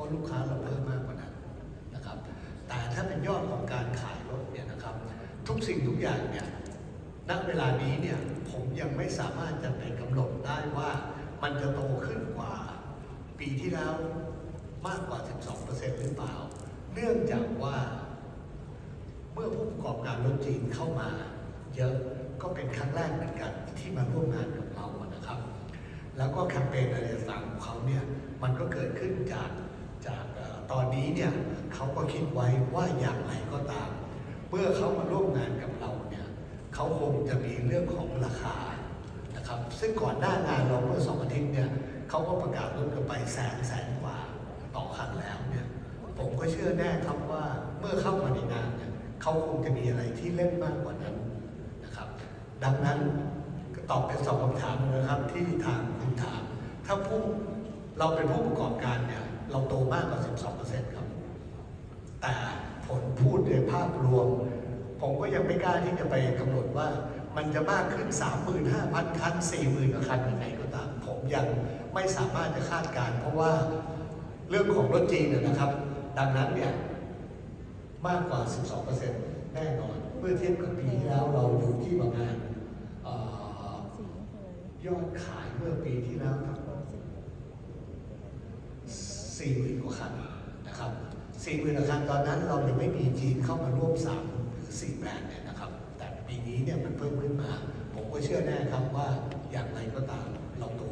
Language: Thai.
ราะลูกค้าเราเพิ่มมากกว่านั้นนะครับ แต่ถ้าเป็นยอดของการขายรถเนี่ยนะครับ ทุกสิ่งทุกอย่างเนี่ยณเวลานี้เนี่ยผมยังไม่สามารถจะไปกำหนดได้ว่ามันจะโตขึ้นกว่า ปีที่แล้วมากกว่า 12%หรือเปล่า เนื่องจากว่า เมื่อผู้ประกอบการรถจีนเข้ามา เยอะก็เป็นครั้งแรกเหมือนกันที่มาร่วมงานกับเรานะครับ แล้วก็แคมเปญอะไรต่างของเขาเนี่ยมันก็เกิดขึ้นจาก ตอนนี้เนี่ยเขาก็คิดไว้ว่าอย่างไรก็ตาม เมื่อเขามาร่วมงานกับเราเนี่ยเขาคงจะมีเรื่องของราคานะครับ ซึ่งก่อนหน้างานเราเมื่อสองอาทิตย์เนี่ยเขาก็ประกาศลดกันไปแสนแสนกว่าต่อคันแล้วเนี่ยผมก็เชื่อแน่ครับว่าเมื่อเข้ามาในงานเนี่ยเขาคงจะมีอะไรที่เล่นมากกว่านั้นนะครับ ดังนั้นตอบเป็นสองคำถามนะครับที่ทางคุณถาม ถ้าผู้เราเป็นผู้ประกอบการเนี่ย เราโตมากกว่า 12%ครับ แต่ผลพูดในภาพรวม ผมก็ยังไม่กล้าที่จะไปกำหนดว่ามันจะมากขึ้น 35,000 คัน 40,000คันยังไงก็ตาม ผมยังไม่สามารถจะคาดการณ์เพราะว่าเรื่องของรถจีนนะครับ ดังนั้นเนี่ยมากกว่า 12%แน่นอน เมื่อเทียบกับปีที่แล้วเราอยู่ที่ประมาณยอดขายเมื่อปีที่แล้วทั้ง สี่หมื่นกว่าคันนะครับสี่หมื่นกว่าคันตอนนั้นเรายังไม่มีจีนเข้ามาร่วมสามหรือสี่แบรนด์เนี่ยนะครับ แต่ปีนี้เนี่ยมันเพิ่มขึ้นมา ผมก็เชื่อแน่ครับว่าอย่างไรก็ตามเราโต